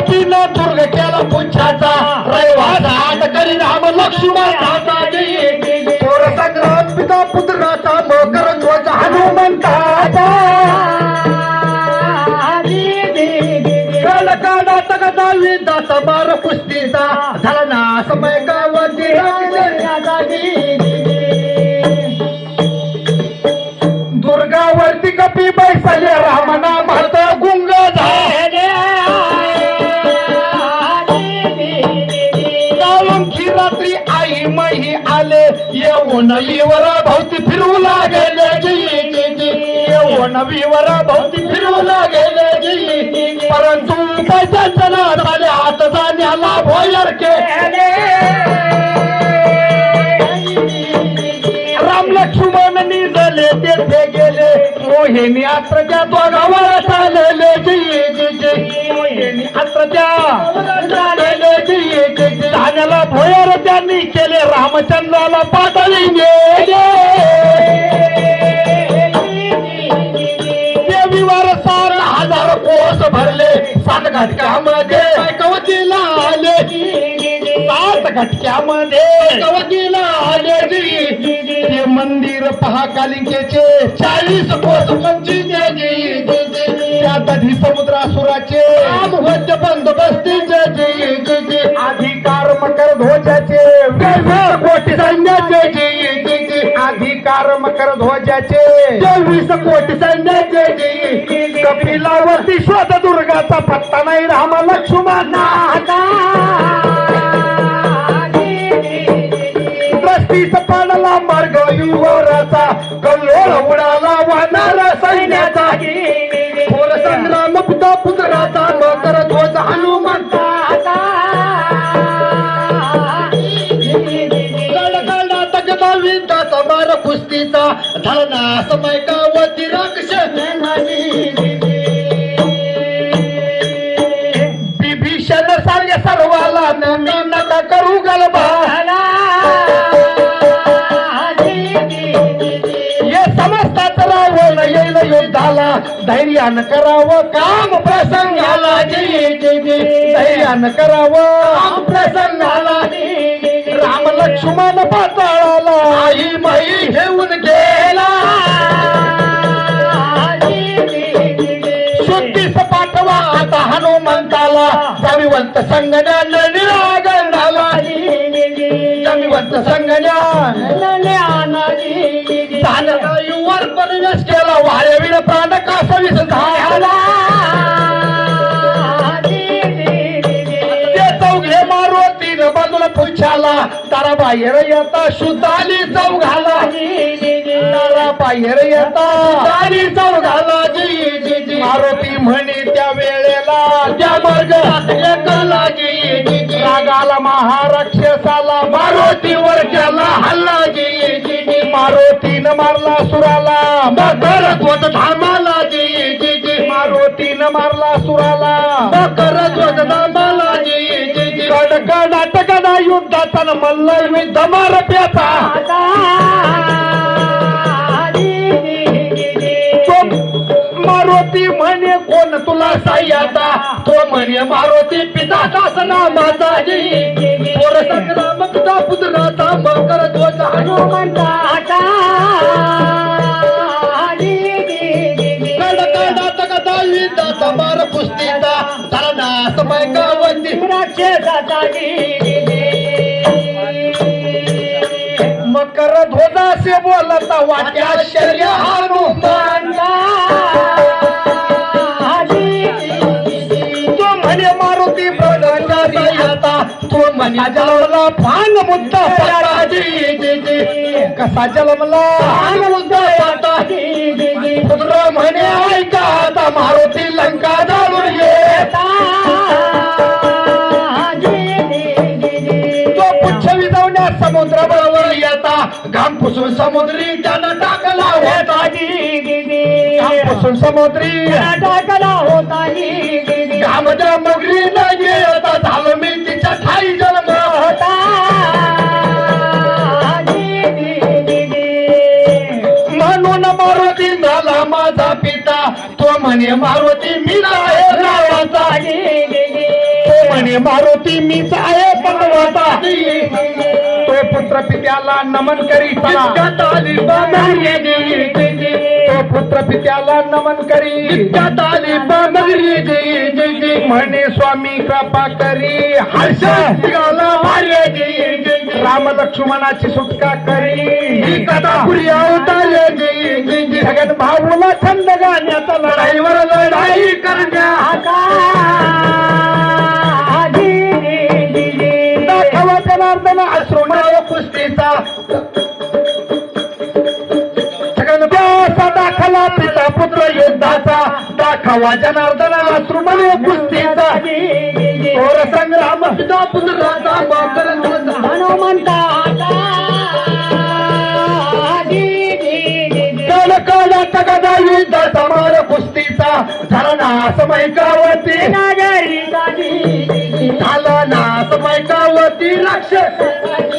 कपीनं दुर्ग केला पुच्छाचा रैवाचा आट करी राम लक्ष्मणाचा थोर संग्राम पिता पुत्राचा मकर ध्वज हनुमंताचा. विदाचा बार कुस्तीचा. झाला ना रात्री आई मही आले येऊन विवर भोवती फिरू लागले जी येऊन विवर भोवती फिरू लागले जी परंतु पैशाच्या नादाले हात जाण्याला भोयर के राम लक्ष्मण निजले तेथे मोहिनी आत्रच्या दोघावर चालले मोहिनी आत्रच्या चालले धान्याला भोयर त्यांनी केले रामचंद्राला पाटली गेले देवीवर सात हजार कोस भरले सात घटकामध्ये घटक्यामध्ये. आले ते मंदिर पहा कालिंकेचे. चाळीस कोस पंचवीस त्या दधी समुद्रासुराचे होते बंदोबस्तीचे अधिकार मकर ध्वजाचे. कोटी सैन्याचे. अधिकार मकर ध्वजाचे. वीस कोटी सैन्याचे. कपिलावरती शोध दुर्गाचा पत्ता कल्लोळ उडाला वाहणारा सैन्याचा. थोर संग्राम पुता पुत्राचा मकर ध्वज हनुमंताचा. गडगडा तगदा विंदाचा बार कुस्तीचा. धरणा समय गावती राक्ष धैर्यानं करावं काम प्रसंगाला धैर्यानं करावं काम प्रसंगाला राम लक्ष्मण पाताळाला. आई माई घेऊन गेला. शुद्धीस पाठवा आता हनुमंताला. जमिवंत संगण्यानं निरागंडाला. जमिवंत संगण्या वर प्रवेश केला वाळविण प्राण कासवीस झाला ते चौघे मारो तीन बाजूला पुच्छाला तारा बाहेर येता शुद्धाली चौघाला. तारा बाहेर येता शुद्धाली चौघाला. जी जी मारुती म्हणे त्या वेळेला त्या मार्ग एकला जी जी जी. रागाला महाराक्षसाला मारुतीवर केला हल्ला. मारला सुराला. मकर ध्वज धामाला जी जी जी. मारुतीनं मारला सुराला. मकर ध्वज धामाला जी जी जी. कडकड अटकदा युद्धाचा न मल्ल विध मारप्याचा मारुती म्हणे कोण तुला साह्याचा तो म्हणे मारुती पिता नामाचा थोर संग्राम पिता पुत्राचा मकर ध्वज हनुमंताचा मार कुस्तीचा धरणा समय गावंती मकर ध्वजासे बोलता वाट्या शर्य तो म्हणे मारुती सह्याचा तो म्हणे जलमला भांग मुद्दा कसा जलमला भांग मुद्दा पुसून समुद्री त्यानं टाकला होता. पुसून समुद्री. टाकला होता घामच्या मगरी नाही येता झालं मी तिच्या ठाई जन्म. होता म्हणून मारुती झाला माझा पिता. तो म्हणे मारुती मी आहे नावाचा म्हणे मारुती मीच आहे पदवाचा तो पुत्र पित्याला नमन करी तो पुत्र पित्याला नमन करी. म्हणे स्वामी कृपा करी. हर्ष राम लक्ष्मणाची सुटका करी. जगन भाऊला छंद गाण्याचा लढाईवर लढाई करण्या दाखवा सगळ्यांना प्यासा दाखला पिता पुत्र युद्धाचा. दाखवा जनार्दन आश्रमाय कुस्तीचा. थोर संग्राम. पिता पुत्राचा कालाचा गदा युद्ध समार कुस्तीचा झाला ना समयकावती झाला ना समयकावती राक्षस.